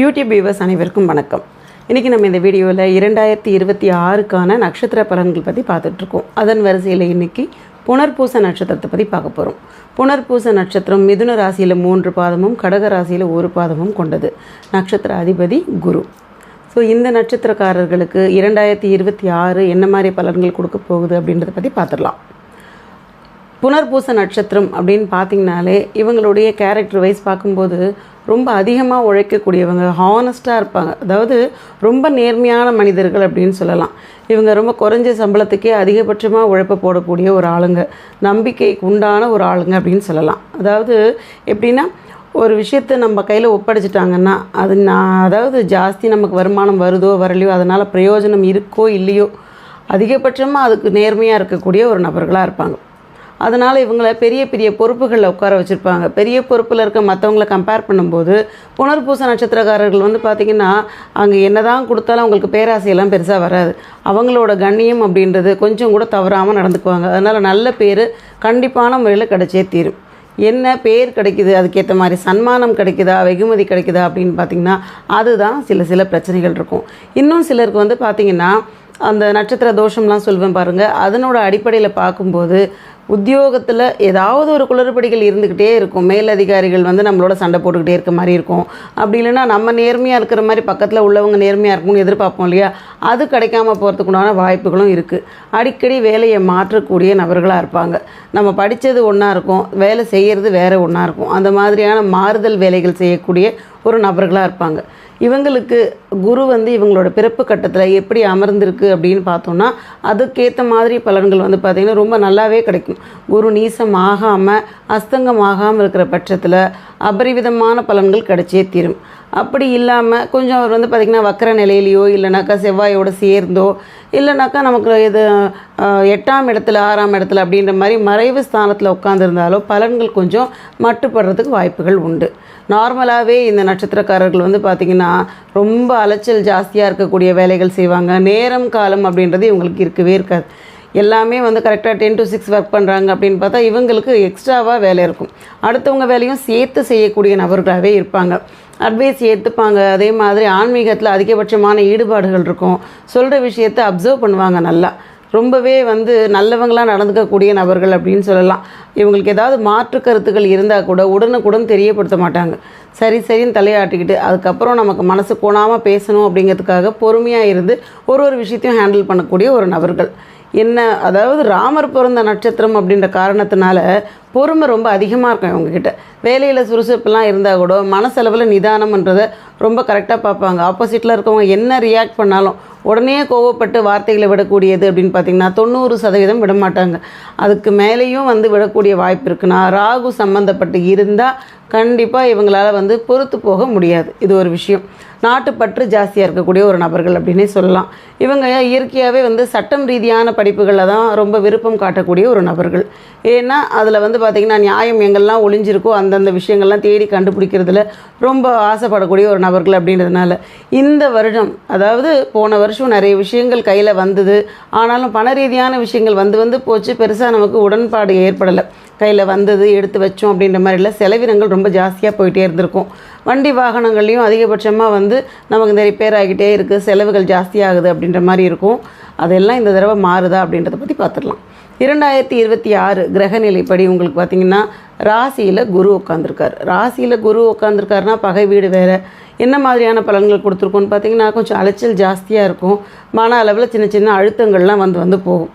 YouTube viewers அனைவருக்கும் வணக்கம். இன்றைக்கி நம்ம இந்த வீடியோவில் இரண்டாயிரத்தி இருபத்தி ஆறுக்கான நட்சத்திர பலன்கள் பற்றி பார்த்துட்ருக்கோம். அதன் வரிசையில் இன்றைக்கி புனர்பூச நட்சத்திரத்தை பற்றி பார்க்க போகிறோம் புனர்பூச நட்சத்திரம் மிதுன ராசியில் மூன்று பாதமும் கடக ராசியில் ஒரு பாதமும் கொண்டது. நட்சத்திர அதிபதி குரு. ஸோ இந்த நட்சத்திரக்காரர்களுக்கு இரண்டாயிரத்தி இருபத்தி ஆறு என்ன மாதிரி பலன்கள் கொடுக்க போகுது அப்படின்றத பற்றி பார்த்துடலாம். புனர்பூச நட்சத்திரம் அப்படின்னு பார்த்தீங்கனாலே இவங்களுடைய கேரக்டர் வைஸ் பார்க்கும்போது ரொம்ப அதிகமாக உழைக்கக்கூடியவங்க ஹானஸ்ட்டாக இருப்பாங்க. அதாவது ரொம்ப நேர்மையான மனிதர்கள் அப்படின்னு சொல்லலாம். இவங்க ரொம்ப குறைஞ்ச சம்பளத்துக்கே அதிகபட்சமாக உழைப்ப போடக்கூடிய ஒரு ஆளுங்க நம்பிக்கைக்கு உண்டான ஒரு ஆளுங்க அப்படின்னு சொல்லலாம். அதாவது எப்படின்னா ஒரு விஷயத்தை நம்ம கையில் ஒப்படைச்சிட்டாங்கன்னா அது நான் அதாவது ஜாஸ்தி நமக்கு வருமானம் வருதோ வரலையோ அதனால் பிரயோஜனம் இருக்கோ இல்லையோ அதிகபட்சமாக அதுக்கு நேர்மையாக இருக்கக்கூடிய ஒரு நபர்களாக இருப்பாங்க. அதனால் இவங்களை பெரிய பெரிய பொறுப்புகளில் உட்கார வச்சுருப்பாங்க. பெரிய பொறுப்பில் இருக்க மற்றவங்கள கம்பேர் பண்ணும்போது புனர்பூச நட்சத்திரக்காரர்கள் வந்து பார்த்திங்கன்னா அங்கே என்ன தான் கொடுத்தாலும் அவங்களுக்கு பேராசையெல்லாம் பெருசாக வராது. அவங்களோட கண்ணியம் அப்படின்றது கொஞ்சம் கூட தவறாமல் நடந்துக்குவாங்க. அதனால் நல்ல பேர் கண்டிப்பான முறையில் கிடைச்சே தீரும். என்ன பேர் கிடைக்குது அதுக்கேற்ற மாதிரி சன்மானம் கிடைக்குதா வெகுமதி கிடைக்குதா அப்படின்னு பார்த்திங்கன்னா அதுதான் சில சில பிரச்சனைகள் இருக்கும். இன்னும் சிலருக்கு வந்து பார்த்திங்கன்னா அந்த நட்சத்திர தோஷம்லாம் சொல்வேன் பாருங்கள் அதனோட அடிப்படையில் பார்க்கும்போது உத்தியோகத்தில் ஏதாவது ஒரு குளறுபடிகள் இருந்துக்கிட்டே இருக்கும். மேலதிகாரிகள் வந்து நம்மளோட சண்டை போட்டுக்கிட்டே இருக்க மாதிரி இருக்கும். அப்படி இல்லைன்னா நம்ம நேர்மையாக இருக்கிற மாதிரி பக்கத்தில் உள்ளவங்க நேர்மையாக இருக்கும்னு எதிர்பார்ப்போம் இல்லையா? அது கிடைக்காம போகிறதுக்குண்டான வாய்ப்புகளும் இருக்குது அடிக்கடி வேலையை மாற்றக்கூடிய நபர்களாக இருப்பாங்க. நம்ம படித்தது ஒன்றா இருக்கும். வேலை செய்கிறது வேறு ஒன்றா இருக்கும். அந்த மாதிரியான மாறுதல் வேலைகள் செய்யக்கூடிய ஒரு நபர்களாக இருப்பாங்க. இவங்களுக்கு குரு வந்து இவங்களோட பிறப்பு கட்டத்தில் எப்படி அமர்ந்திருக்கு அப்படின்னு பார்த்தோம்னா அதுக்கேற்ற மாதிரி பலன்கள் வந்து பார்த்திங்கன்னா ரொம்ப நல்லாவே கிடைக்கும். குரு நீசம் ஆகாமல் அஸ்தங்கம் ஆகாமல் இருக்கிற பட்சத்தில் அபரிவிதமான பலன்கள் கிடைச்சே தீரும். அப்படி இல்லாமல் கொஞ்சம் அவர் வந்து பார்த்திங்கன்னா வக்கர நிலையிலையோ இல்லைனாக்கா செவ்வாயோடு சேர்ந்தோ இல்லைனாக்கா நமக்கு இது எட்டாம் இடத்துல ஆறாம் இடத்துல அப்படின்ற மாதிரி மறைவு ஸ்தானத்தில் உட்காந்துருந்தாலோ பலன்கள் கொஞ்சம் மட்டுப்படுறதுக்கு வாய்ப்புகள் உண்டு. நார்மலாகவே இந்த நட்சத்திரக்காரர்கள் வந்து பார்த்திங்கன்னா ரொம்ப அலைச்சல் ஜாஸ்தியாக இருக்கக்கூடிய வேலைகள் செய்வாங்க. நேரம் காலம் அப்படின்றது இவங்களுக்கு இருக்கவே இருக்காது. எல்லாமே வந்து கரெக்டாக டென் டு சிக்ஸ் ஒர்க் பண்ணுறாங்க அப்படின்னு பார்த்தா இவங்களுக்கு எக்ஸ்ட்ராவாக வேலை இருக்கும். அடுத்தவங்க வேலையும் சேர்த்து செய்யக்கூடிய நபர்களாகவே இருப்பாங்க. அட்வைஸ் ஏற்றுப்பாங்க அதே மாதிரி ஆன்மீகத்தில் அதிகபட்சமான ஈடுபாடுகள் இருக்கும். சொல்கிற விஷயத்தை அப்சர்வ் பண்ணுவாங்க நல்லா. ரொம்பவே வந்து நல்லவங்களாக நடந்துக்கக்கூடிய நபர்கள் அப்படின்னு சொல்லலாம். இவங்களுக்கு ஏதாவது மாற்று கருத்துக்கள் இருந்தால் கூட உடனுக்குடன் தெரியப்படுத்த மாட்டாங்க. சரி சரின்னு தலையாட்டிக்கிட்டு அதுக்கப்புறம் நமக்கு மனசு கோணாமல் பேசணும் அப்படிங்கிறதுக்காக பொறுமையாக இருந்து ஒரு ஒரு விஷயத்தையும் ஹேண்டில் பண்ணக்கூடிய ஒரு நபர்கள். என்ன அதாவது ராமர் பிறந்த நட்சத்திரம் அப்படின்ற காரணத்தினால பொறுமை ரொம்ப அதிகமாக இருக்கும் இவங்கக்கிட்ட வேலையில் சுறுசுறுப்புலாம் இருந்தால் கூட மனசளவில் நிதானம்ன்றதை ரொம்ப கரெக்டாக பார்ப்பாங்க. ஆப்போசிட்டில் இருக்கவங்க என்ன ரியாக்ட் பண்ணாலும் உடனே கோவப்பட்டு வார்த்தைகளை விடக்கூடியது அப்படின்னு பார்த்தீங்கன்னா தொண்ணூறு சதவீதம் விட மாட்டாங்க. அதுக்கு மேலேயும் வந்து விடக்கூடிய வாய்ப்பு இருக்குன்னா ராகு சம்மந்தப்பட்டு இருந்தால் கண்டிப்பாக இவங்களால் வந்து பொறுத்து போக முடியாது. இது ஒரு விஷயம். நாட்டுப்பற்று ஜாஸ்தியாக இருக்கக்கூடிய ஒரு நபர்கள் அப்படின்னே சொல்லலாம். இவங்க இயற்கையாகவே வந்து சட்டம் ரீதியான படிப்புகளில் தான் ரொம்ப விருப்பம் காட்டக்கூடிய ஒரு நபர்கள். ஏன்னா அதில் வந்து பார்த்திங்கன்னா நியாயம் எங்கெல்லாம் ஒளிஞ்சிருக்கோ அந்தந்த விஷயங்கள்லாம் தேடி கண்டுபிடிக்கிறதுல ரொம்ப ஆசைப்படக்கூடிய ஒரு நபர்கள் அப்படின்றதுனால இந்த வருடம் அதாவது போன வருஷம் நிறைய விஷயங்கள் கையில் வந்தது. ஆனாலும் பண ரீதியான விஷயங்கள் வந்து வந்து போச்சு. பெருசாக நமக்கு உடன்பாடு ஏற்படலை. கையில் வந்தது எடுத்து வச்சோம் அப்படின்ற மாதிரிலாம் செலவினங்கள் ரொம்ப ஜாஸ்தியாக போயிட்டே இருந்திருக்கும். வண்டி வாகனங்கள்லையும் அதிகபட்சமாக வந்து நமக்கு இந்த ரிப்பேர் ஆகிட்டே இருக்குது செலவுகள் ஜாஸ்தியாகுது அப்படின்ற மாதிரி இருக்கும். அதெல்லாம் இந்த தடவை மாறுதா அப்படின்றத பற்றி பார்த்துடலாம் இரண்டாயிரத்தி இருபத்தி ஆறு கிரகநிலைப்படி உங்களுக்கு பார்த்திங்கன்னா ராசியில் குரு உட்காந்துருக்காரு ராசியில் குரு உட்காந்துருக்காருனா பகை வீடு வேறு. என்ன மாதிரியான பலன்கள் கொடுத்துருக்கோன்னு பார்த்தீங்கன்னா கொஞ்சம் அலைச்சல் ஜாஸ்தியாக இருக்கும். மன அளவில் சின்ன சின்ன அழுத்தங்கள்லாம் வந்து வந்து போகும்.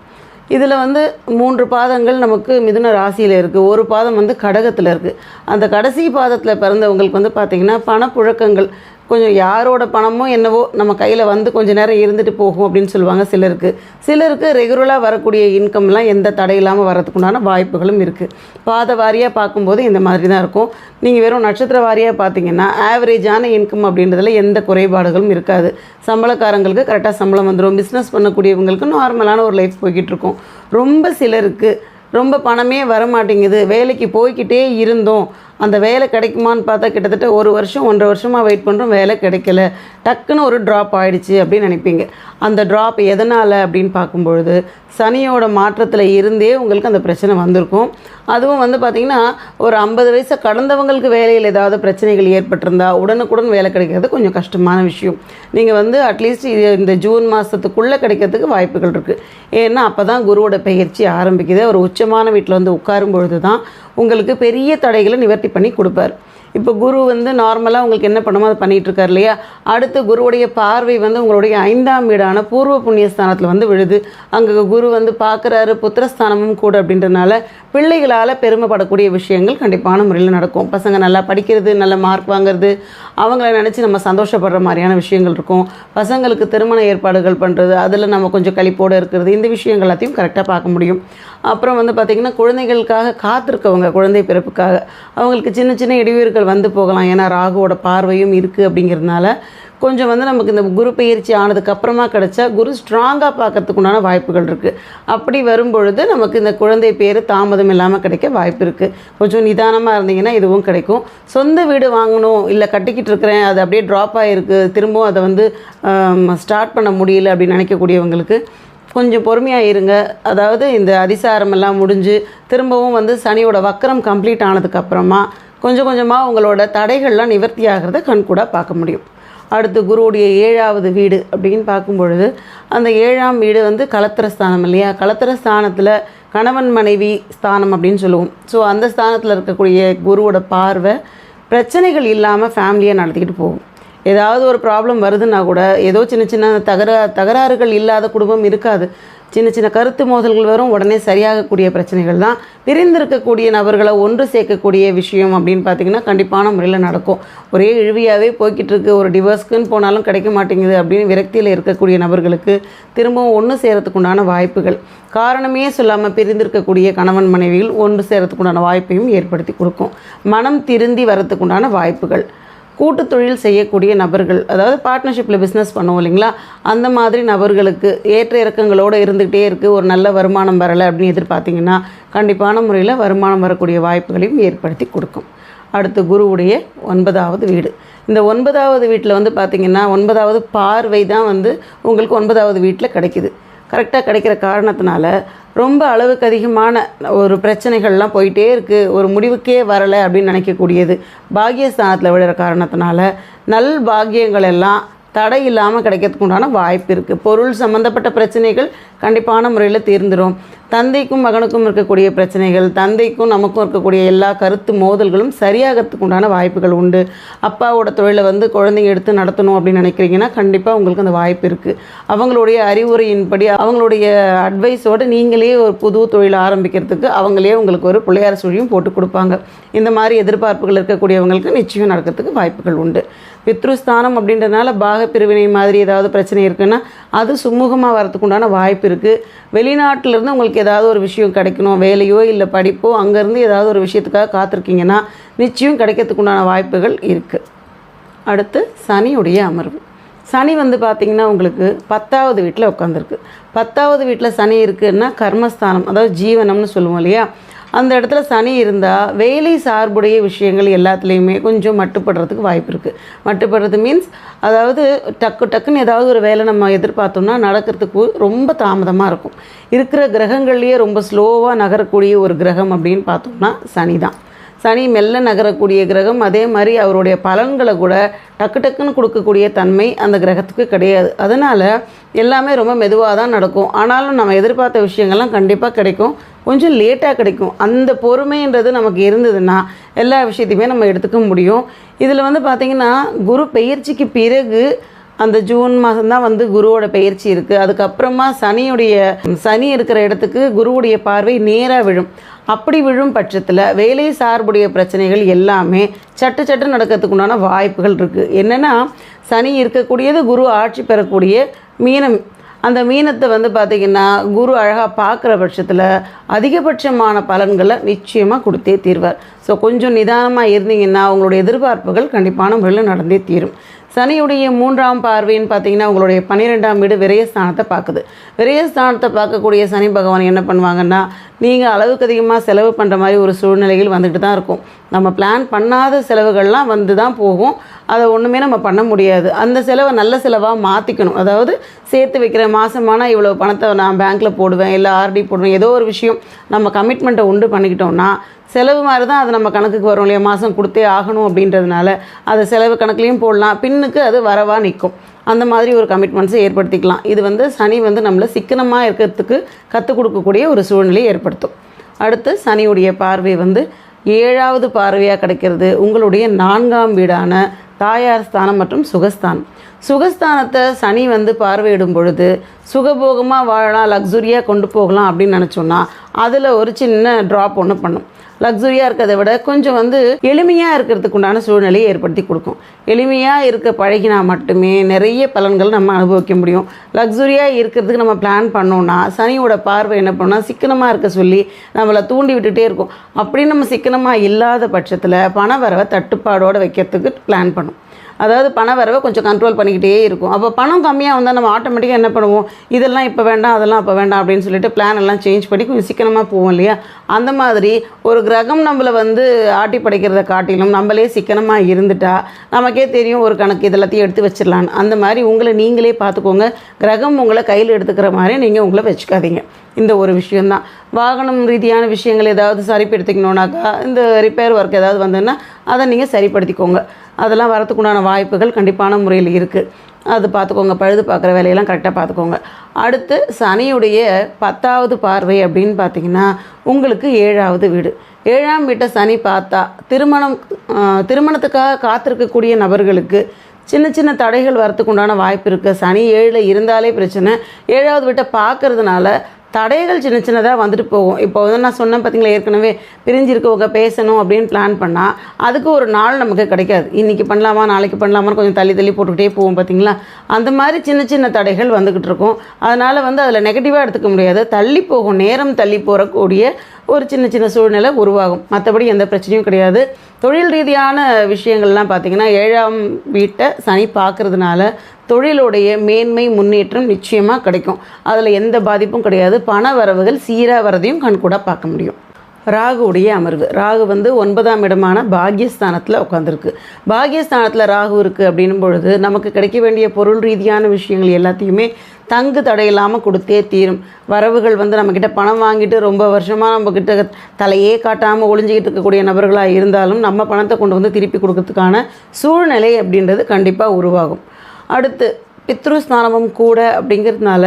இதில் வந்து மூன்று பாதங்கள் நமக்கு மிதுன ராசியில் இருக்குது ஒரு பாதம் வந்து கடகத்தில் இருக்குது அந்த கடைசி பாதத்தில் பிறந்தவங்களுக்கு வந்து பார்த்திங்கன்னா பணப்புழக்கங்கள் கொஞ்சம் யாரோட பணமும் என்னவோ நம்ம கையில் வந்து கொஞ்ச நேரம் இருந்துட்டு போகும் அப்படின்னு சொல்லுவாங்க சிலருக்கு. சிலருக்கு ரெகுலராக வரக்கூடிய இன்கம்லாம் எந்த தடை இல்லாமல் வரதுக்குண்டான வாய்ப்புகளும் இருக்குது பாத வாரியாக பார்க்கும்போது இந்த மாதிரி தான் இருக்கும். நீங்கள் வெறும் நட்சத்திர வாரியாக பார்த்தீங்கன்னா ஆவரேஜான இன்கம் அப்படின்றதுல எந்த குறைபாடுகளும் இருக்காது. சம்பளக்காரங்களுக்கு கரெக்டாக சம்பளம் வந்துடும் பிஸ்னஸ் பண்ணக்கூடியவங்களுக்கு நார்மலான ஒரு லைஃப் போய்கிட்டு இருக்கும். ரொம்ப சிலருக்கு ரொம்ப பணமே வர மாட்டேங்குது வேலைக்கு போய்க்கிட்டே இருந்தோம் அந்த வேலை கிடைக்குமான்னு பார்த்தா கிட்டத்தட்ட ஒரு வருஷம் ஒன்றரை வருஷமாக வெயிட் பண்ணுறோம் வேலை கிடைக்கல. டக்குன்னு ஒரு ட்ராப் ஆகிடுச்சி அப்படின்னு நினைப்பீங்க. அந்த ட்ராப் எதனால் அப்படின்னு பார்க்கும்பொழுது சனியோட மாற்றத்தில் இருந்தே உங்களுக்கு அந்த பிரச்சனை வந்திருக்கும். அதுவும் வந்து பார்த்திங்கன்னா ஒரு ஐம்பது வயசை கடந்தவங்களுக்கு வேலையில் ஏதாவது பிரச்சனைகள் ஏற்பட்டிருந்தா உடனுக்குடன் வேலை கிடைக்கிறது கொஞ்சம் கஷ்டமான விஷயம். நீங்கள் வந்து அட்லீஸ்ட் இந்த ஜூன் மாதத்துக்குள்ளே கிடைக்கிறதுக்கு வாய்ப்புகள் இருக்குது ஏன்னா அப்போ தான் குருவோட பயிற்சி ஆரம்பிக்குது. ஒரு உச்சமான வீட்டில் வந்து உட்காரும் பொழுது தான் உங்களுக்கு பெரிய தடைகளை நிவர்த்தி பண்ணி கொடுப்பார். இப்போ குரு வந்து நார்மலாக உங்களுக்கு என்ன பண்ணுமோ அதை பண்ணிகிட்டு இருக்கார் இல்லையா? அடுத்து குருவுடைய பார்வை வந்து உங்களுடைய ஐந்தாம் வீடான பூர்வ புண்ணியஸ்தானத்தில் வந்து விழுது. அங்கே குரு வந்து பார்க்குறாரு புத்திரஸ்தானமும் கூட அப்படின்றனால பிள்ளைகளால் பெருமைப்படக்கூடிய விஷயங்கள் கண்டிப்பான முறையில் நடக்கும். பசங்க நல்லா படிக்கிறது நல்ல மார்க் வாங்குறது அவங்கள நினச்சி நம்ம சந்தோஷப்படுற மாதிரியான விஷயங்கள் இருக்கும். பசங்களுக்கு திருமண ஏற்பாடுகள் பண்ணுறது அதில் நம்ம கொஞ்சம் கழிப்போடு இருக்கிறது இந்த விஷயங்கள் எல்லாத்தையும் கரெக்டாக பார்க்க முடியும். அப்புறம் வந்து பார்த்திங்கன்னா குழந்தைகளுக்காக காத்திருக்கவங்க குழந்தை பிறப்புக்காக. அவங்களுக்கு சின்ன சின்ன இடையூறுகள் வந்து போகலாம். ஏன்னா ராகுவோட பார்வையும் இருக்குது அப்படிங்கிறதுனால கொஞ்சம் வந்து நமக்கு இந்த குரு பயிற்சி ஆனதுக்கப்புறமா கிடச்சா கிடைச்சா குரு ஸ்ட்ராங்காக பார்க்கறதுக்கு உண்டான வாய்ப்புகள் இருக்குது அப்படி வரும்பொழுது நமக்கு இந்த குழந்தை பேர் தாமதம் இல்லாமல் கிடைக்க வாய்ப்பு இருக்குது கொஞ்சம் நிதானமாக இருந்தீங்கன்னா இதுவும் கிடைக்கும். சொந்த வீடு வாங்கணும் இல்லை கட்டிக்கிட்டு இருக்கிறேன் அது அப்படியே ட்ராப் ஆகிருக்கு திரும்பவும் அதை வந்து ஸ்டார்ட் பண்ண முடியல அப்படின்னு நினைக்கக்கூடியவங்களுக்கு கொஞ்சம் பொறுமையாக இருங்க. அதாவது இந்த அதிசாரம் எல்லாம் முடிஞ்சு திரும்பவும் வந்து சனியோட வக்கரம் கம்ப்ளீட் ஆனதுக்கப்புறமா கொஞ்சம் கொஞ்சமாக உங்களோட தடைகள்லாம் நிவர்த்தி ஆகிறத கண்கூடாக பார்க்க முடியும். அடுத்து குருவுடைய ஏழாவது வீடு அப்படின்னு பார்க்கும் பொழுது அந்த ஏழாம் வீடு வந்து கலத்திர ஸ்தானம் இல்லையா? கலத்திர ஸ்தானத்தில் கணவன் மனைவி ஸ்தானம் அப்படின்னு சொல்லுவோம். ஸோ அந்த ஸ்தானத்தில் இருக்கக்கூடிய குருவோட பார்வை பிரச்சனைகள் இல்லாமல் ஃபேமிலியாக நடத்திக்கிட்டு போகும். ஏதாவது ஒரு ப்ராப்ளம் வருதுன்னா கூட ஏதோ சின்ன சின்ன தகரா தகராறுகள் இல்லாத குடும்பம் இருக்காது. சின்ன சின்ன கருத்து மோதல்கள் வரும் உடனே சரியாகக்கூடிய பிரச்சனைகள் தான். பிரிந்திருக்கக்கூடிய நபர்களை ஒன்று சேர்க்கக்கூடிய விஷயம் அப்படின்னு பார்த்தீங்கன்னா கண்டிப்பான முறையில் நடக்கும். ஒரே இழுவியாகவே போய்கிட்டு இருக்கு ஒரு டிவோர்ஸ்க்குன்னு போனாலும் கிடைக்க மாட்டேங்குது அப்படின்னு விரக்தியில் இருக்கக்கூடிய நபர்களுக்கு திரும்பவும் ஒன்று சேரத்துக்குண்டான வாய்ப்புகள். காரணமே சொல்லாமல் பிரிந்திருக்கக்கூடிய கணவன் மனைவிகள் ஒன்று சேரத்துக்குண்டான வாய்ப்பையும் ஏற்படுத்தி கொடுக்கும். மனம் திருந்தி வரத்துக்குண்டான வாய்ப்புகள். கூட்டு தொழில் செய்யக்கூடிய நபர்கள் அதாவது பார்ட்னர்ஷிப்பில் பிஸ்னஸ் பண்ணுவோம் இல்லைங்களா? அந்த மாதிரி நபர்களுக்கு ஏற்ற இறக்கங்களோடு இருந்துகிட்டே இருக்குது ஒரு நல்ல வருமானம் வரலை அப்படின்னு எதிர்பார்த்தீங்கன்னா கண்டிப்பான முறையில் வருமானம் வரக்கூடிய வாய்ப்புகளையும் ஏற்படுத்தி கொடுக்கும். அடுத்து குருவுடைய ஒன்பதாவது வீடு. இந்த ஒன்பதாவது வீட்டில் வந்து பார்த்திங்கன்னா ஒன்பதாவது பார்வை தான் வந்து உங்களுக்கு ஒன்பதாவது வீட்டில் கிடைக்குது. கரெக்டாக கிடைக்கிற காரணத்தினால ரொம்ப அளவுக்கு அதிகமான ஒரு பிரச்சனைகள்லாம் போயிட்டே இருக்குது ஒரு முடிவுக்கே வரலை அப்படின்னு நினைக்கக்கூடியது பாகியஸ்தானத்தில் விழுற காரணத்தினால. நல் பாகியங்கள் எல்லாம் தடை இல்லாமல் கிடைக்கிறதுக்கு உண்டான வாய்ப்பு இருக்குது பொருள் சம்மந்தப்பட்ட பிரச்சனைகள் கண்டிப்பான முறையில் தீர்ந்துடும் தந்தைக்கும் மகனுக்கும் இருக்கக்கூடிய பிரச்சனைகள் தந்தைக்கும் நமக்கும் இருக்கக்கூடிய எல்லா கருத்து மோதல்களும் சரியாகிறதுக்கு உண்டான வாய்ப்புகள் உண்டு. அப்பாவோட தொழிலை வந்து குழந்தைங்க எடுத்து நடத்தணும் அப்படின்னு நினைக்கிறீங்கன்னா கண்டிப்பாக உங்களுக்கு அந்த வாய்ப்பு இருக்குது அவங்களுடைய அறிவுரையின்படி அவங்களுடைய அட்வைஸோடு நீங்களே ஒரு புது தொழில் ஆரம்பிக்கிறதுக்கு அவங்களே உங்களுக்கு ஒரு பிள்ளையார சுழியும் போட்டு கொடுப்பாங்க. இந்த மாதிரி எதிர்பார்ப்புகள் இருக்கக்கூடியவங்களுக்கு நிச்சயம் நடக்கிறதுக்கு வாய்ப்புகள் உண்டு. பித்ருஸ்தானம் அப்படின்றதுனால பாக பிரிவினை மாதிரி ஏதாவது பிரச்சனை இருக்குன்னா அது சுமூகமாக வரதுக்கு உண்டான வாய்ப்பு இருக்குது வெளிநாட்டிலேருந்து உங்களுக்கு ஏதாவது ஒரு விஷயம் கிடைக்கணும் வேலையோ இல்லை படிப்போ அங்கேருந்து ஏதாவது ஒரு விஷயத்துக்காக காத்திருக்கீங்கன்னா நிச்சயம் கிடைக்கிறதுக்கு உண்டான வாய்ப்புகள் இருக்குது அடுத்து சனியுடைய அமர்வு. சனி வந்து பார்த்திங்கன்னா உங்களுக்கு பத்தாவது வீட்டில் உட்காந்துருக்கு பத்தாவது வீட்டில் சனி இருக்குன்னா கர்மஸ்தானம் அதாவது ஜீவனம்னு சொல்லுவோம் இல்லையா? அந்த இடத்துல சனி இருந்தால் வேலை சார்புடைய விஷயங்கள் எல்லாத்துலேயுமே கொஞ்சம் மட்டுப்படுறதுக்கு வாய்ப்பு இருக்குது மட்டுப்படுறது மீன்ஸ் அதாவது டக்கு டக்குன்னு ஏதாவது ஒரு வேலை நம்ம எதிர்பார்த்தோம்னா நடக்கிறதுக்கு ரொம்ப தாமதமாக இருக்கும். இருக்கிற கிரகங்கள்லேயே ரொம்ப ஸ்லோவாக நகரக்கூடிய ஒரு கிரகம் அப்படின்னு பார்த்தோம்னா சனி தான் சனி மெல்ல நகரக்கூடிய கிரகம் அதே மாதிரி அவருடைய பலன்களை கூட டக்கு டக்குன்னு கொடுக்கக்கூடிய தன்மை அந்த கிரகத்துக்கு கிடையாது. அதனால் எல்லாமே ரொம்ப மெதுவாக தான் நடக்கும். ஆனாலும் நம்ம எதிர்பார்த்த விஷயங்கள்லாம் கண்டிப்பாக கிடைக்கும். கொஞ்சம் லேட்டாக கிடைக்கும். அந்த பொறுமைன்றது நமக்கு இருந்ததுன்னா எல்லா விஷயத்தையுமே நம்ம எடுத்துக்க முடியும். இதில் வந்து பார்த்திங்கன்னா குரு பெயர்ச்சிக்கு பிறகு அந்த ஜூன் மாதம்தான் வந்து குருவோட பயிற்சி இருக்குது அதுக்கப்புறமா சனியுடைய சனி இருக்கிற இடத்துக்கு குருவுடைய பார்வை நேராக விழும். அப்படி விழும் பட்சத்தில் வேலை சார்புடைய பிரச்சனைகள் எல்லாமே சட்டு சட்டு நடக்கிறதுக்கு உண்டான வாய்ப்புகள் இருக்குது என்னென்னா சனி இருக்கக்கூடியது குரு ஆட்சி பெறக்கூடிய மீனம். அந்த மீனத்தை வந்து பார்த்திங்கன்னா குரு அழகாக பார்க்குற பட்சத்தில் அதிகபட்சமான பலன்களை நிச்சயமாக கொடுத்தே தீர்வார். ஸோ கொஞ்சம் நிதானமாக இருந்தீங்கன்னா உங்களுடைய எதிர்பார்ப்புகள் கண்டிப்பான முறையில் நடந்தே தீரும். சனியுடைய மூன்றாம் பார்வைன்னு பார்த்தீங்கன்னா உங்களுடைய பன்னிரெண்டாம் வீடு விரயஸ்தானத்தை பார்க்குது. விரயஸ்தானத்தை பார்க்கக்கூடிய சனி பகவான் என்ன பண்ணுவாங்கன்னா நீங்கள் அளவுக்கு அதிகமாக செலவு பண்ணுற மாதிரி ஒரு சூழ்நிலையில் வந்துட்டு தான் இருக்கும். நம்ம பிளான் பண்ணாத செலவுகள்லாம் வந்து தான் போகும். அதை ஒன்றுமே நம்ம பண்ண முடியாது. அந்த செலவை நல்ல செலவாக மாற்றிக்கணும் அதாவது சேர்த்து வைக்கிற மாதமான இவ்வளோ பணத்தை நான் பேங்க்கில் போடுவேன் இல்லை ஆர்டி போடுவேன் ஏதோ ஒரு விஷயம் நம்ம கமிட்மெண்ட்டை உண்டு பண்ணிக்கிட்டோம்னா செலவு மாதிரி தான் அது நம்ம கணக்குக்கு வரும் இல்லையா? மாதம் கொடுத்தே ஆகணும் அப்படின்றதுனால அது செலவு கணக்குலேயும் போடலாம். பின்னுக்கு அது வரவாக நிற்கும். அந்த மாதிரி ஒரு கமிட்மெண்ட்ஸை ஏற்படுத்திக்கலாம். இது வந்து சனி வந்து நம்மளை சிக்கனமாக இருக்கிறதுக்கு கற்றுக் கொடுக்கக்கூடிய ஒரு சூழ்நிலையை ஏற்படுத்தும். அடுத்து சனியுடைய பார்வை வந்து ஏழாவது பார்வையாக கிடைக்கிறது. உங்களுடைய நான்காம் வீடான தாயார் ஸ்தானம் மற்றும் சுகஸ்தானம். சுகஸ்தானத்தை சனி வந்து பார்வையிடும் பொழுது சுகபோகமாக வாழலாம் லக்ஸுரியாக கொண்டு போகலாம் அப்படின்னு நினச்சோன்னா அதில் ஒரு சின்ன ட்ராப் ஒன்று பண்ணும். லக்ஸுரியாக இருக்கிறத விட கொஞ்சம் வந்து எளிமையாக இருக்கிறதுக்கு உண்டான சூழ்நிலையை ஏற்படுத்தி கொடுக்கும். எளிமையாக இருக்க பழகினா மட்டுமே நிறைய பலன்கள் நம்ம அனுபவிக்க முடியும். லக்ஸுரியாக இருக்கிறதுக்கு நம்ம பிளான் பண்ணோம்னா சனியோட பார்வை என்ன பண்ணால் சிக்கனமாக இருக்க சொல்லி நம்மளை தூண்டி விட்டுட்டே இருக்கும். அப்படி நம்ம சிக்கனமாக இல்லாத பட்சத்தில் பண வரவை தட்டுப்பாடோடு வைக்கிறதுக்கு பிளான் பண்ணும். அதாவது பண வரவை கொஞ்சம் கண்ட்ரோல் பண்ணிக்கிட்டே இருக்கும். அப்போ பணம் கம்மியாக வந்தால் நம்ம ஆட்டோமேட்டிக்காக என்ன பண்ணுவோம்? இதெல்லாம் இப்போ வேண்டாம் அதெல்லாம் அப்போ வேண்டாம் அப்படின்னு சொல்லிட்டு பிளான் எல்லாம் சேஞ்ச் பண்ணி கொஞ்சம் சிக்கனமாக போவோம் இல்லையா? அந்த மாதிரி ஒரு கிரகம் நம்மளை வந்து ஆட்டி படைக்கிறத காட்டிலும் நம்மளே சிக்கனமாக இருந்துட்டா நமக்கே தெரியும் ஒரு கணக்கு இதெல்லாத்தையும் எடுத்து வச்சிடலான்னு. அந்த மாதிரி உங்களை நீங்களே பார்த்துக்கோங்க. கிரகம் உங்களை கையில் எடுத்துக்கிற மாதிரி நீங்கள் உங்களை வச்சுக்காதீங்க. இந்த ஒரு விஷயந்தான் வாகனம் ரீதியான விஷயங்கள் ஏதாவது சரிப்படுத்திக்கணுன்னாக்கா இந்த ரிப்பேர் ஒர்க் ஏதாவது வந்ததுன்னா அதை நீங்கள் சரிப்படுத்திக்கோங்க. அதெல்லாம் வரத்துக்குண்டான வாய்ப்புகள் கண்டிப்பான முறையில் இருக்குது அது பார்த்துக்கோங்க பழுது பார்க்குற வேலையெல்லாம் கரெக்டாக பார்த்துக்கோங்க அடுத்து சனியுடைய பத்தாவது பார்வை அப்படின்னு பார்த்தீங்கன்னா உங்களுக்கு ஏழாவது வீடு. ஏழாம் வீட்டை சனி பார்த்தா திருமணம் திருமணத்துக்காக காத்திருக்கக்கூடிய நபர்களுக்கு சின்ன சின்ன தடைகள் வரத்துக்கு உண்டான வாய்ப்பு இருக்குது சனி ஏழில் இருந்தாலே பிரச்சனை. ஏழாவது வீட்டை பார்க்கறதுனால தடைகள் சின்ன சின்னதாக வந்துட்டு போகும். இப்போ வந்து நான் சொன்னேன் பார்த்தீங்களா ஏற்கனவே பிரிஞ்சிருக்கவங்க பேசணும் அப்படின்னு பிளான் பண்ணால் அதுக்கு ஒரு நாள் நமக்கு கிடைக்காது. இன்றைக்கி பண்ணலாமா நாளைக்கு பண்ணலாமான்னு கொஞ்சம் தள்ளி தள்ளி போட்டுக்கிட்டே போவோம் பார்த்தீங்களா அந்த மாதிரி சின்ன சின்ன தடைகள் வந்துக்கிட்டு இருக்கும். அதனால் வந்து அதில் நெகட்டிவாக எடுத்துக்க முடியாது. தள்ளி போகும் நேரம் தள்ளி போகக்கூடிய ஒரு சின்ன சின்ன சூழ்நிலை உருவாகும். மற்றபடி எந்த பிரச்சனையும் கிடையாது. தொழில் ரீதியான விஷயங்கள்லாம் பார்த்திங்கன்னா ஏழாம் வீட்டை சனி பார்க்குறதுனால தொழிலுடைய மேன்மை முன்னேற்றம் நிச்சயமாக கிடைக்கும். அதில் எந்த பாதிப்பும் கிடையாது. பண வரவுகள் சீராக வரதையும் கண்கூட பார்க்க முடியும். ராகுவுடைய அமர்வு. ராகு வந்து ஒன்பதாம் இடமான பாக்யஸ்தானத்தில் உட்காந்துருக்கு பாக்யஸ்தானத்தில் ராகு இருக்குது அப்படின்னும் பொழுது நமக்கு கிடைக்க வேண்டிய பொருள் ரீதியான விஷயங்கள் எல்லாத்தையுமே தங்கு தடையில்லாமல் கொடுத்தே தீரும். வரவுகள் வந்து நம்மக்கிட்ட பணம் வாங்கிட்டு ரொம்ப வருஷமாக நம்மக்கிட்ட தலையே காட்டாமல் ஒளிஞ்சிக்கிட்டு இருக்கக்கூடிய நபர்களாக இருந்தாலும் நம்ம பணத்தை கொண்டு வந்து திருப்பி கொடுக்கறதுக்கான சூழ்நிலை அப்படின்றது கண்டிப்பாக உருவாகும். அடுத்து பித்ருஸ்தானமும் கூட அப்படிங்கிறதுனால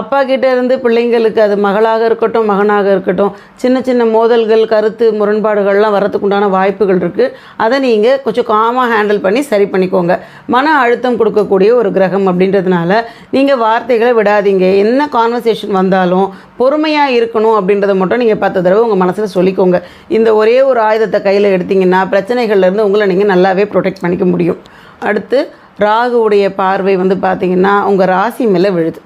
அப்பா கிட்டே இருந்து பிள்ளைங்களுக்கு அது மகளாக இருக்கட்டும் மகனாக இருக்கட்டும் சின்ன சின்ன மோதல்கள் கருத்து முரண்பாடுகள்லாம் வரத்துக்கு உண்டான வாய்ப்புகள் இருக்குது அதை நீங்கள் கொஞ்சம் காமாக ஹேண்டில் பண்ணி சரி பண்ணிக்கோங்க. மன அழுத்தம் கொடுக்கக்கூடிய ஒரு கிரகம் அப்படின்றதுனால நீங்கள் வார்த்தைகளை விடாதீங்க. என்ன கான்வர்சேஷன் வந்தாலும் பொறுமையாக இருக்கணும் அப்படின்றத மட்டும் நீங்கள் பத்து தடவை உங்கள் மனசில் சொல்லிக்கோங்க. இந்த ஒரே ஒரு ஆயுதத்தை கையில் எடுத்தீங்கன்னா பிரச்சனைகள்லேருந்து உங்களை நீங்கள் நல்லாவே ப்ரொடெக்ட் பண்ணிக்க முடியும். அடுத்து ராகுவுடைய பார்வை வந்து பார்த்திங்கன்னா உங்கள் ராசி மேலே விழுது.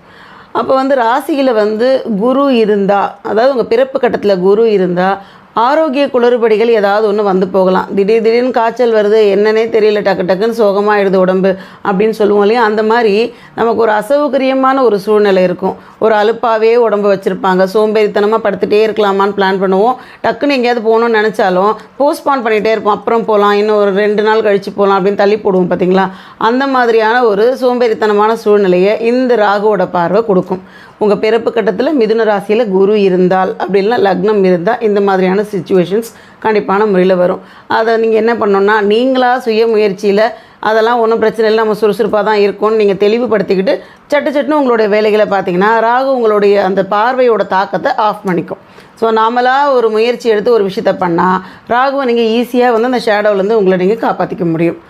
அப்போ வந்து ராசியில் வந்து குரு இருந்தால் அதாவது உங்கள் பிறப்பு கட்டத்தில் குரு இருந்தால் ஆரோக்கிய குளறுபடிகள் ஏதாவது ஒன்று வந்து போகலாம். திடீர் திடீர்னு காய்ச்சல் வருது என்னன்னே தெரியல டக்கு டக்குன்னு சோகமாகிடுது உடம்பு அப்படின்னு சொல்லுவோம் இல்லையா? அந்த மாதிரி நமக்கு ஒரு அசௌகரியமான ஒரு சூழ்நிலை இருக்கும். ஒரு அலுப்பாகவே உடம்பு வச்சுருப்பாங்க. சோம்பேறித்தனமாக படுத்துகிட்டே இருக்கலாமான்னு பிளான் பண்ணுவோம். டக்குன்னு எங்கேயாவது போகணும்னு நினச்சாலும் போஸ்ட்பான் பண்ணிகிட்டே இருப்போம். அப்புறம் போகலாம் இன்னும் ஒரு ரெண்டு நாள் கழித்து போகலாம் அப்படின்னு தள்ளி போடுவோம் பார்த்தீங்களா அந்த மாதிரியான ஒரு சோம்பேறித்தனமான சூழ்நிலையை இந்த ராகுவோட பார்வை கொடுக்கும். உங்கள் பிறப்பு கட்டத்தில் மிதுன ராசியில் குரு இருந்தால் அப்படின்னா லக்னம் இருந்தால் இந்த மாதிரியான சுச்சுவேஷன்ஸ் கண்டிப்பான முறையில் வரும். அதை நீங்கள் என்ன பண்ணணும்னா நீங்களாக சுய முயற்சியில் அதெல்லாம் ஒன்றும் பிரச்சனை இல்லை நம்ம சுறுசுறுப்பாக தான் இருக்கும்னு நீங்கள் தெளிவுபடுத்திக்கிட்டு சட்டு சட்டுன்னு உங்களுடைய வேலைகளை பார்த்தீங்கன்னா ராகு உங்களுடைய அந்த பார்வையோட தாக்கத்தை ஆஃப் பண்ணிக்கும். ஸோ நாமளாக ஒரு முயற்சி எடுத்து ஒரு விஷயத்த பண்ணால் ராகுவை நீங்கள் ஈஸியாக வந்து அந்த ஷேடோவிலேருந்து உங்களை நீங்கள் காப்பாற்றிக்க முடியும்.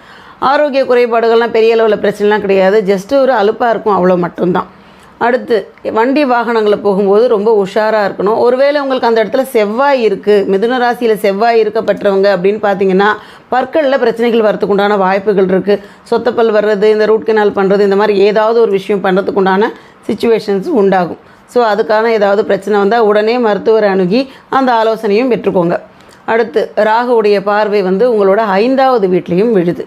ஆரோக்கிய குறைபாடுகள்லாம் பெரிய அளவில் பிரச்சனைலாம் கிடையாது. ஜஸ்ட்டு ஒரு அலுப்பாக இருக்கும் அவ்வளோ மட்டும்தான். அடுத்து வண்டி வாகனங்களில் போகும்போது ரொம்ப உஷாராக இருக்கணும். ஒருவேளை உங்களுக்கு அந்த இடத்துல செவ்வாய் இருக்குது மிதுன ராசியில் செவ்வாய் இருக்கப்பட்டவங்க அப்படின்னு பார்த்தீங்கன்னா பற்களில் பிரச்சனைகள் வரதுக்கு உண்டான வாய்ப்புகள் இருக்குது சொத்தப்பல் வர்றது இந்த ரூட் கெனால் பண்ணுறது இந்த மாதிரி ஏதாவது ஒரு விஷயம் பண்ணுறதுக்கு உண்டான சுச்சுவேஷன்ஸ் உண்டாகும். ஸோ அதுக்கான ஏதாவது பிரச்சனை வந்தால் உடனே மருத்துவரை அணுகி அந்த ஆலோசனையும் பெற்றுக்கோங்க. அடுத்து ராகுவுடைய பார்வை வந்து உங்களோட ஐந்தாவது வீட்லேயும் விழுது.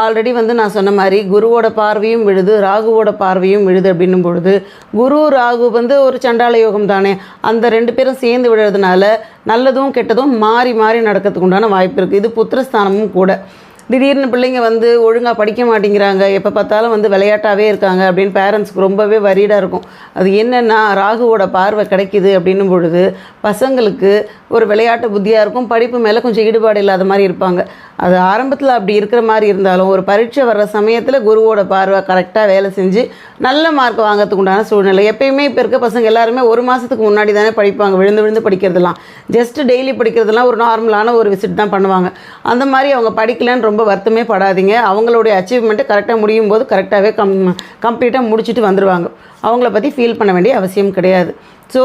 ஆல்ரெடி வந்து நான் சொன்ன மாதிரி குருவோட பார்வையும் விழுது ராகுவோட பார்வையும் விழுது அப்படின்னும் பொழுது குரு ராகு வந்து ஒரு சண்டால யோகம் தானே. அந்த ரெண்டு பேரும் சேர்ந்து விழுறதுனால நல்லதும் கெட்டதும் மாறி மாறி நடக்கிறதுக்கு உண்டான வாய்ப்பு இருக்குது இது புத்திரஸ்தானமும் கூட. திடீர்னு பிள்ளைங்க வந்து ஒழுங்காக படிக்க மாட்டேங்கிறாங்க. எப்போ பார்த்தாலும் வந்து விளையாட்டாகவே இருக்காங்க அப்படின்னு பேரண்ட்ஸ்க்கு ரொம்பவே வரீடாக இருக்கும். அது என்னென்னா ராகுவோட பார்வை கிடைக்கிது அப்படின்னும் பொழுது பசங்களுக்கு ஒரு விளையாட்டு புத்தியாக இருக்கும். படிப்பு மேலே கொஞ்சம் ஈடுபாடு இல்லாத மாதிரி இருப்பாங்க. அது ஆரம்பத்தில் அப்படி இருக்கிற மாதிரி இருந்தாலும் ஒரு பரீட்சை வர்ற சமயத்தில் குருவோட பார்வை கரெக்டாக வேலை செஞ்சு நல்ல மார்க் வாங்கிறதுக்கு உண்டான சூழ்நிலை. எப்பயுமே இப்போ இருக்க பசங்க எல்லாருமே ஒரு மாதத்துக்கு முன்னாடி தானே படிப்பாங்க. விழுந்து விழுந்து படிக்கிறதுலாம் ஜஸ்ட் டெய்லி படிக்கிறதுலாம் ஒரு நார்மலான ஒரு விசிட் தான் பண்ணுவாங்க. அந்த மாதிரி அவங்க படிக்கலன்னு ரொம்ப வருத்தமே படாதீங்க. அவங்களுடைய அச்சீவ்மெண்ட்டு கரெக்டாக முடியும் போது கரெக்டாகவே கம் கம்ப்ளீட்டாக முடிச்சுட்டு வந்துடுவாங்க அவங்கள பற்றி ஃபீல் பண்ண வேண்டிய அவசியம் கிடையாது. ஸோ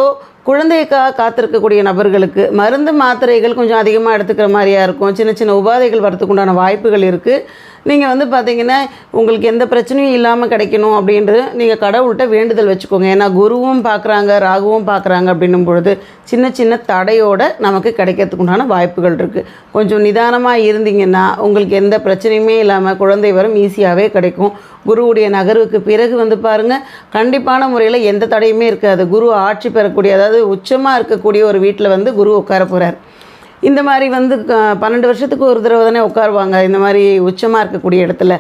குழந்தைக்காக காத்திருக்கக்கூடிய நபர்களுக்கு மருந்து மாத்திரைகள் கொஞ்சம் அதிகமாக எடுத்துக்கிற மாதிரியா இருக்கும். சின்ன சின்ன உபாதைகள் வரத்துக்குண்டான வாய்ப்புகள் இருக்குது நீங்கள் வந்து பார்த்தீங்கன்னா உங்களுக்கு எந்த பிரச்சனையும் இல்லாமல் கிடைக்கணும் அப்படின்றது நீங்கள் கடவுள்கிட்ட வேண்டுதல் வச்சுக்கோங்க. ஏன்னா குருவும் பார்க்குறாங்க ராகுவும் பார்க்குறாங்க அப்படின்னும் பொழுது சின்ன சின்ன தடையோடு நமக்கு கிடைக்கிறதுக்கு உண்டான வாய்ப்புகள் இருக்குது கொஞ்சம் நிதானமாக இருந்தீங்கன்னா உங்களுக்கு எந்த பிரச்சனையுமே இல்லாமல் குழந்தை வரும் ஈஸியாகவே கிடைக்கும். குருவுடைய நகர்வுக்கு பிறகு வந்து பாருங்கள் கண்டிப்பான முறையில் எந்த தடையுமே இருக்காது. குரு ஆட்சி பெறக்கூடிய அதாவது உச்சமாக இருக்கக்கூடிய ஒரு வீட்டில் வந்து குரு உட்கார போகிறார் இந்த மாதிரி வந்து பன்னெண்டு வருஷத்துக்கு ஒரு தடவை தானே உட்காருவாங்க. இந்த மாதிரி உச்சமாக இருக்கக்கூடிய இடத்துல.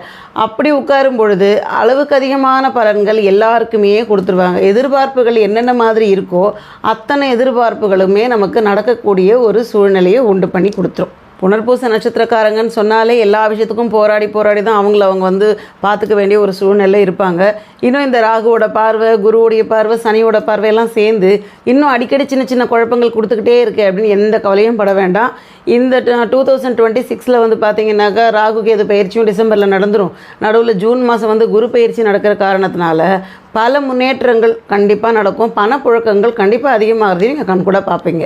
அப்படி உட்காரும் பொழுது அளவுக்கு அதிகமான பலன்கள் எல்லாருக்குமே கொடுத்துருவாங்க. எதிர்பார்ப்புகள் என்னென்ன மாதிரி இருக்கோ அத்தனை எதிர்பார்ப்புகளுமே நமக்கு நடக்கக்கூடிய ஒரு சூழ்நிலையை உண்டு பண்ணி கொடுத்துரும். புனர்பூச நட்சத்திரக்காரங்கன்னு சொன்னாலே எல்லா விஷயத்துக்கும் போராடி போராடி தான் அவங்கள அவங்க வந்து பார்த்துக்க வேண்டிய ஒரு சூழ்நிலை இருப்பாங்க. இன்னும் இந்த ராகுவோட பார்வை குருவுடைய பார்வை சனியோட பார்வை எல்லாம் சேர்ந்து இன்னும் அடிக்கடி சின்ன சின்ன குழப்பங்கள் கொடுத்துக்கிட்டே இருக்கு அப்படின்னு எந்த கவலையும் பட வேண்டாம். இந்த டூ தௌசண்ட் டுவெண்ட்டி சிக்ஸில் வந்து பார்த்தீங்கன்னாக்கா ராகு கேது பயிற்சியும் டிசம்பரில் நடந்துடும் நடுவில் ஜூன் மாதம் வந்து குரு பயிற்சி நடக்கிற காரணத்தினால பல முன்னேற்றங்கள் கண்டிப்பாக நடக்கும். பணப்புழக்கங்கள் கண்டிப்பாக அதிகமாகிறதையும் நீங்கள் கண்கூட பார்ப்பீங்க.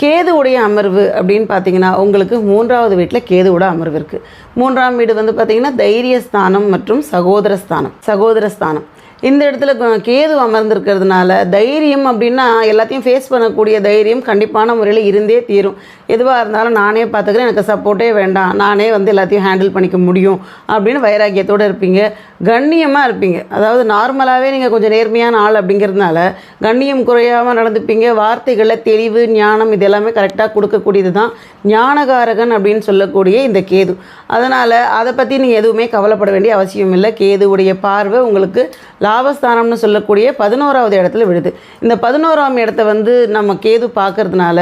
கேதுவுடைய அமர்வு அப்படின்னு பார்த்தீங்கன்னா உங்களுக்கு மூன்றாவது வீட்டில் கேதுவோட அமர்வு இருக்குது மூன்றாம் வீடு வந்து பார்த்தீங்கன்னா தைரியஸ்தானம் மற்றும் சகோதர ஸ்தானம் சகோதர ஸ்தானம். இந்த இடத்துல கேது அமர்ந்திருக்கிறதுனால தைரியம் அப்படின்னா எல்லாத்தையும் ஃபேஸ் பண்ணக்கூடிய தைரியம் கண்டிப்பான முறையில் இருந்தே தீரும். எதுவாக இருந்தாலும் நானே பார்த்துக்கிறேன் எனக்கு சப்போர்ட்டே வேண்டாம். நானே வந்து எல்லாத்தையும் ஹேண்டில் பண்ணிக்க முடியும் அப்படின்னு வைராக்கியத்தோடு இருப்பீங்க. கண்ணியமாக இருப்பீங்க. அதாவது நார்மலாகவே நீங்கள் கொஞ்சம் நேர்மையான ஆள் அப்படிங்கிறதுனால கண்ணியம் குறையாமல் நடந்துப்பீங்க. வார்த்தைகளில் தெளிவு ஞானம் இது எல்லாமே கரெக்டாக கொடுக்கக்கூடியது தான் ஞானகாரகன் அப்படின்னு சொல்லக்கூடிய இந்த கேது. அதனால் அதை பற்றி நீங்கள் எதுவுமே கவலைப்பட வேண்டிய அவசியம் இல்லை. கேதுவுடைய பார்வை உங்களுக்கு லாபஸ்தானம்னு சொல்லக்கூடிய பதினோராவது இடத்துல விழுது. இந்த பதினோராம் இடத்த வந்து நம்ம கேது பார்க்கறதுனால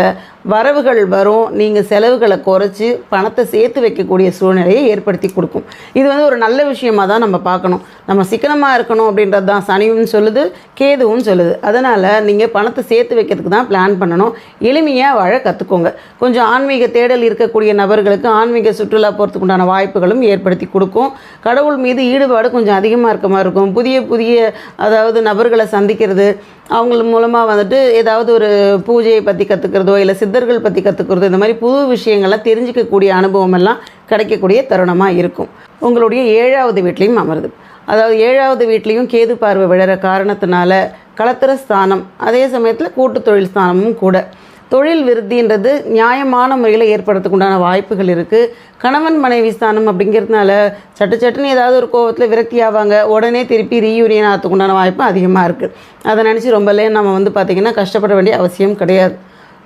வரவுகள் வரும் நீங்கள் செலவுகளை குறைச்சி பணத்தை சேர்த்து வைக்கக்கூடிய சூழ்நிலையை ஏற்படுத்தி கொடுக்கும். இது வந்து ஒரு நல்ல விஷயமாக தான் நம்ம பார்க்கணும். நம்ம சிக்கனமாக இருக்கணும் அப்படின்றது தான் சனியும் சொல்லுது கேதுவும் சொல்லுது. அதனால் நீங்கள் பணத்தை சேர்த்து வைக்கிறதுக்கு தான் பிளான் பண்ணணும். எளிமையாக வாழ கற்றுக்கோங்க கொஞ்சம் ஆன்மீக தேடல் இருக்கக்கூடிய நபர்களுக்கு ஆன்மீக சுற்றுலா போகிறதுக்கு உண்டான வாய்ப்புகளும் ஏற்படுத்தி கொடுக்கும். கடவுள் மீது ஈடுபாடு கொஞ்சம் அதிகமாக இருக்க மாதிரி இருக்கும். புதிய புதிய அதாவது நபர்களை சந்திக்கிறது அவங்கள மூலமாக வந்துட்டு ஏதாவது ஒரு பூஜையை பற்றி கற்றுக்கிறதோ இல்லை சித்தர்கள் பற்றி கற்றுக்கிறதோ இந்த மாதிரி புது விஷயங்கள்லாம் தெரிஞ்சிக்கக்கூடிய அனுபவம் எல்லாம் கிடைக்கக்கூடிய தருணமாக இருக்கும். உங்களுடைய ஏழாவது வீட்லேயும் அமருது. அதாவது ஏழாவது வீட்லேயும் கேது பார்வை விழற காரணத்தினால களத்திர ஸ்தானம் அதே சமயத்தில் கூட்டு தொழில் ஸ்தானமும் கூட. தொழில் விருத்தின்றது நியாயமான முறையில் ஏற்படுறதுக்கு உண்டான வாய்ப்புகள் இருக்குது கணவன் மனைவி ஸ்தானம் அப்படிங்கிறதுனால சட்டு சட்டுன்னு ஏதாவது ஒரு கோவத்தில் விரக்தி ஆவாங்க. உடனே திருப்பி ரீயூனியன் ஆகிறதுக்கு உண்டான வாய்ப்பு அதிகமாக இருக்குது அதை நினச்சி ரொம்பலே நம்ம வந்து பார்த்திங்கன்னா கஷ்டப்பட வேண்டிய அவசியம் கிடையாது.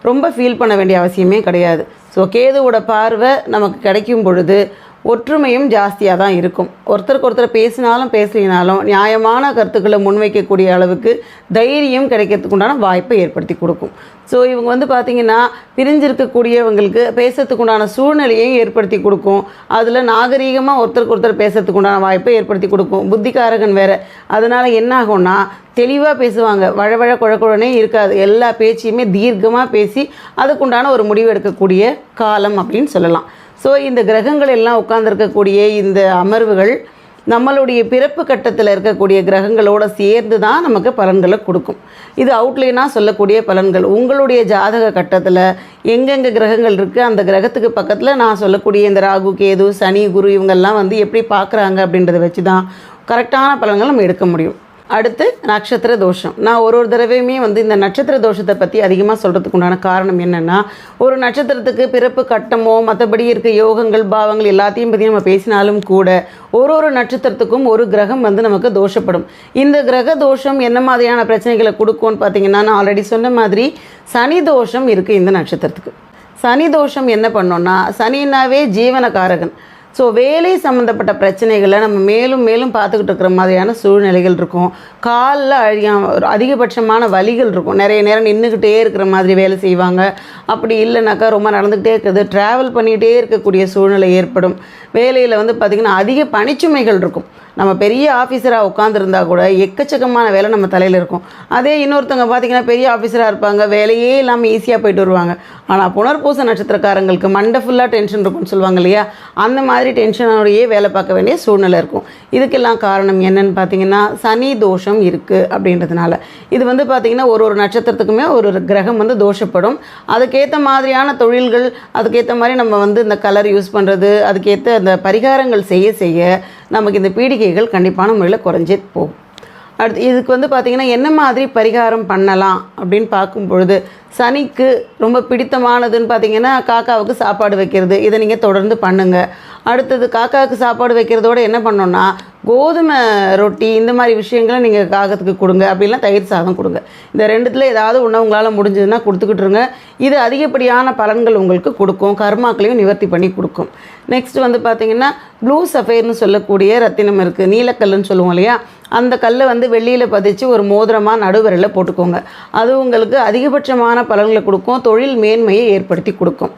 ரொம்ப ஃபீல் பண்ண வேண்டிய அவசியமே கிடையாது. ஸோ கேதுவோட பார்வை நமக்கு கிடைக்கும் பொழுது ஒற்றுமையும் ஜாஸ்தியாக தான் இருக்கும். ஒருத்தருக்கு ஒருத்தர் பேசினாலும் பேசலினாலும் நியாயமான கருத்துக்களை முன்வைக்கக்கூடிய அளவுக்கு தைரியம் கிடைக்கிறதுக்கு உண்டான வாய்ப்பை ஏற்படுத்தி கொடுக்கும். ஸோ இவங்க வந்து பார்த்திங்கன்னா பிரிஞ்சிருக்கக்கூடியவங்களுக்கு பேசுறதுக்கு உண்டான சூழ்நிலையையும் ஏற்படுத்தி கொடுக்கும். அதில் நாகரீகமாக ஒருத்தருக்கு ஒருத்தர் பேசுறதுக்கு உண்டான வாய்ப்பை ஏற்படுத்தி கொடுக்கும். புத்திகாரகன் வேறு. அதனால் என்ன ஆகும்னா தெளிவாக பேசுவாங்க. வழவழ குழக்குழனே இருக்காது. எல்லா பேச்சையுமே தீர்க்கமாக பேசி அதுக்குண்டான ஒரு முடிவு எடுக்கக்கூடிய காலம் அப்படின்னு சொல்லலாம். ஸோ இந்த கிரகங்கள் எல்லாம் உட்கார்ந்துருக்கக்கூடிய இந்த அமர்வுகள் நம்மளுடைய பிறப்பு கட்டத்தில் இருக்கக்கூடிய கிரகங்களோட சேர்ந்து தான் நமக்கு பலன்களை கொடுக்கும். இது அவுட்லைனாக சொல்லக்கூடிய பலன்கள். உங்களுடைய ஜாதக கட்டத்தில் எங்கெங்கே கிரகங்கள் இருக்குது அந்த கிரகத்துக்கு பக்கத்தில் நான் சொல்லக்கூடிய இந்த ராகு கேது சனி குரு இவங்கெல்லாம் வந்து எப்படி பார்க்குறாங்க அப்படின்றத வச்சு தான் கரெக்டான பலன்கள் நம்ம எடுக்க முடியும். அடுத்து நட்சத்திர தோஷம். நான் ஒரு ஒரு தடவையுமே வந்து இந்த நட்சத்திர தோஷத்தை பற்றி அதிகமாக சொல்கிறதுக்கு உண்டான காரணம் என்னென்னா ஒரு நட்சத்திரத்துக்கு பிறப்பு கட்டமோ மற்றபடி இருக்க யோகங்கள் பாவங்கள் எல்லாத்தையும் பற்றி நம்ம பேசினாலும் கூட ஒரு ஒரு நட்சத்திரத்துக்கும் ஒரு கிரகம் வந்து நமக்கு தோஷப்படும். இந்த கிரக தோஷம் என்ன மாதிரியான பிரச்சனைகளை கொடுக்கும்னு பார்த்தீங்கன்னா நான் ஆல்ரெடி சொன்ன மாதிரி சனி தோஷம் இருக்குது இந்த நட்சத்திரத்துக்கு. சனி தோஷம் என்ன பண்ணோன்னா சனினாவே ஜீவனகாரகன் ஸோ வேலை சம்மந்தப்பட்ட பிரச்சனைகளை நம்ம மேலும் மேலும் பார்த்துக்கிட்டு இருக்கிற மாதிரியான சூழ்நிலைகள் இருக்கும். காலில் அழியா ஒரு அதிகபட்சமான வலிகள் இருக்கும். நிறைய நேரம் நின்றுக்கிட்டே இருக்கிற மாதிரி வேலை செய்வாங்க. அப்படி இல்லைனாக்கா ரொம்ப நடந்துக்கிட்டே இருக்கிறது ட்ராவல் பண்ணிகிட்டே இருக்கக்கூடிய சூழ்நிலை ஏற்படும். வேலையில் வந்து பார்த்திங்கன்னா அதிக பணிச்சுமைகள் இருக்கும். நம்ம பெரிய ஆஃபீஸராக உட்காந்துருந்தா கூட எக்கச்சக்கமான வேலை நம்ம தலையில் இருக்கும். அதே இன்னொருத்தவங்க பார்த்திங்கன்னா பெரிய ஆஃபீஸராக இருப்பாங்க. வேலையே இல்லாமல் ஈஸியாக போயிட்டு வருவாங்க. ஆனால் புனர்பூச நட்சத்திரக்காரங்களுக்கு மண்டை ஃபுல்லாக டென்ஷன் இருக்கும்னு சொல்லுவாங்க இல்லையா? அந்த மாதிரி டென்ஷனோடையே வேலை பார்க்க வேண்டிய சூழ்நிலை இருக்கும். இதுக்கெல்லாம் காரணம் என்னன்னு பார்த்தீங்கன்னா சனி தோஷம் இருக்குது அப்படின்றதுனால. இது வந்து பார்த்திங்கன்னா ஒரு ஒரு நட்சத்திரத்துக்குமே ஒரு ஒரு கிரகம் வந்து தோஷப்படும். அதுக்கேற்ற மாதிரியான தொழில்கள் அதுக்கேற்ற மாதிரி நம்ம வந்து இந்த கலர் யூஸ் பண்ணுறது அதுக்கேற்ற அந்த பரிகாரங்கள் செய்ய செய்ய நமக்கு இந்த பீடிகைகள் கண்டிப்பான முறையில் குறைஞ்சே போகும். அடுத்து இதுக்கு வந்து பார்த்திங்கன்னா என்ன மாதிரி பரிகாரம் பண்ணலாம் அப்படின்னு பார்க்கும் பொழுது சனிக்கு ரொம்ப பிடித்தமானதுன்னு பார்த்தீங்கன்னா காக்காவுக்கு சாப்பாடு வைக்கிறது. இதை நீங்கள் தொடர்ந்து பண்ணுங்கள் அடுத்தது காக்காவுக்கு சாப்பாடு வைக்கிறதோட என்ன பண்ணோன்னா கோதுமை ரொட்டி இந்த மாதிரி விஷயங்களை நீங்கள் காகத்துக்கு கொடுங்க. அப்படிலாம் தயிர் சாதம் கொடுங்க. இந்த ரெண்டுத்தில் ஏதாவது உணவு உங்களால் முடிஞ்சதுன்னா கொடுத்துக்கிட்டுருங்க இது அதிகப்படியான பலன்கள் உங்களுக்கு கொடுக்கும். கர்மாக்களையும் நிவர்த்தி பண்ணி கொடுக்கும். நெக்ஸ்ட் வந்து பார்த்திங்கன்னா ப்ளூ சஃபேர்னு சொல்லக்கூடிய ரத்தினம் இருக்குது நீலக்கல்லுன்னு சொல்லுவோம் இல்லையா? அந்த கல்லை வந்து வெள்ளியில் பதிச்சு ஒரு மோதிரமாக நடுவரையில் போட்டுக்கோங்க. அது உங்களுக்கு அதிகபட்சமான பலன்களை கொடுக்கும். தொழில் மேன்மையை ஏற்படுத்தி கொடுக்கும்.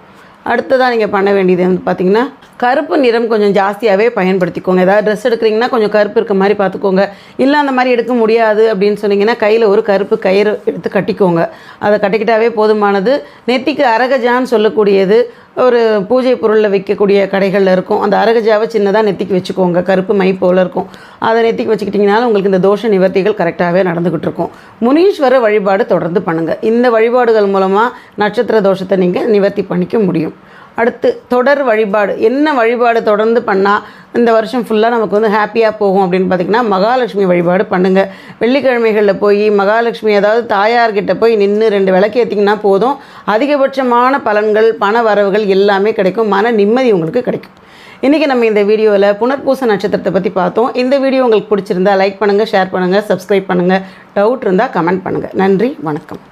அடுத்ததாக நீங்கள் பண்ண வேண்டியது வந்து பார்த்தீங்கன்னா கருப்பு நிறம் கொஞ்சம் ஜாஸ்தியாகவே பயன்படுத்திக்கோங்க. ஏதாவது ட்ரெஸ் எடுக்கிறீங்கன்னா கொஞ்சம் கருப்பு இருக்க மாதிரி பார்த்துக்கோங்க இல்லை அந்த மாதிரி எடுக்க முடியாது அப்படின்னு சொன்னீங்கன்னா கையில் ஒரு கருப்பு கயிறு எடுத்து கட்டிக்கோங்க. அதை கட்டிக்கிட்டாவே போதுமானது. நெத்திக்கு அரகஜான்னு சொல்லக்கூடியது. ஒரு பூஜை பொருளில் வைக்கக்கூடிய கடைகளில் இருக்கும். அந்த அரகஜாவை சின்னதாக நெத்திக்கு வச்சுக்கோங்க. கருப்பு மை போல் இருக்கும். அதை நெத்திக்கு வச்சுக்கிட்டிங்கனாலும் உங்களுக்கு இந்த தோஷ நிவர்த்திகள் கரெக்டாகவே நடந்துக்கிட்டு இருக்கும். முனீஸ்வர வழிபாடு தொடர்ந்து பண்ணுங்கள் இந்த வழிபாடுகள் மூலமாக நட்சத்திர தோஷத்தை நீங்கள் நிவர்த்தி பண்ணிக்க முடியும். அடுத்து தொடர் வழிபாடு. என்ன வழிபாடு தொடர்ந்து பண்ணால் இந்த வருஷம் ஃபுல்லாக நமக்கு வந்து ஹாப்பியாக போகும் அப்படின்னு பார்த்திங்கன்னா மகாலட்சுமி வழிபாடு பண்ணுங்கள் வெள்ளிக்கிழமைகளில் போய் மகாலட்சுமி அதாவது தாயார்கிட்ட போய் நின்று ரெண்டு விளக்கு ஏற்றிங்கன்னா போதும். அதிகபட்சமான பலன்கள் பண வரவுகள் எல்லாமே கிடைக்கும். மன நிம்மதி உங்களுக்கு கிடைக்கும். இன்றைக்கி நம்ம இந்த வீடியோவில் புனர்பூச நட்சத்திரத்தை பற்றி பார்த்தோம். இந்த வீடியோ உங்களுக்கு பிடிச்சிருந்தா லைக் பண்ணுங்கள் ஷேர் பண்ணுங்கள் சப்ஸ்கிரைப் பண்ணுங்கள் டவுட் இருந்தால் கமெண்ட் பண்ணுங்கள் நன்றி வணக்கம்.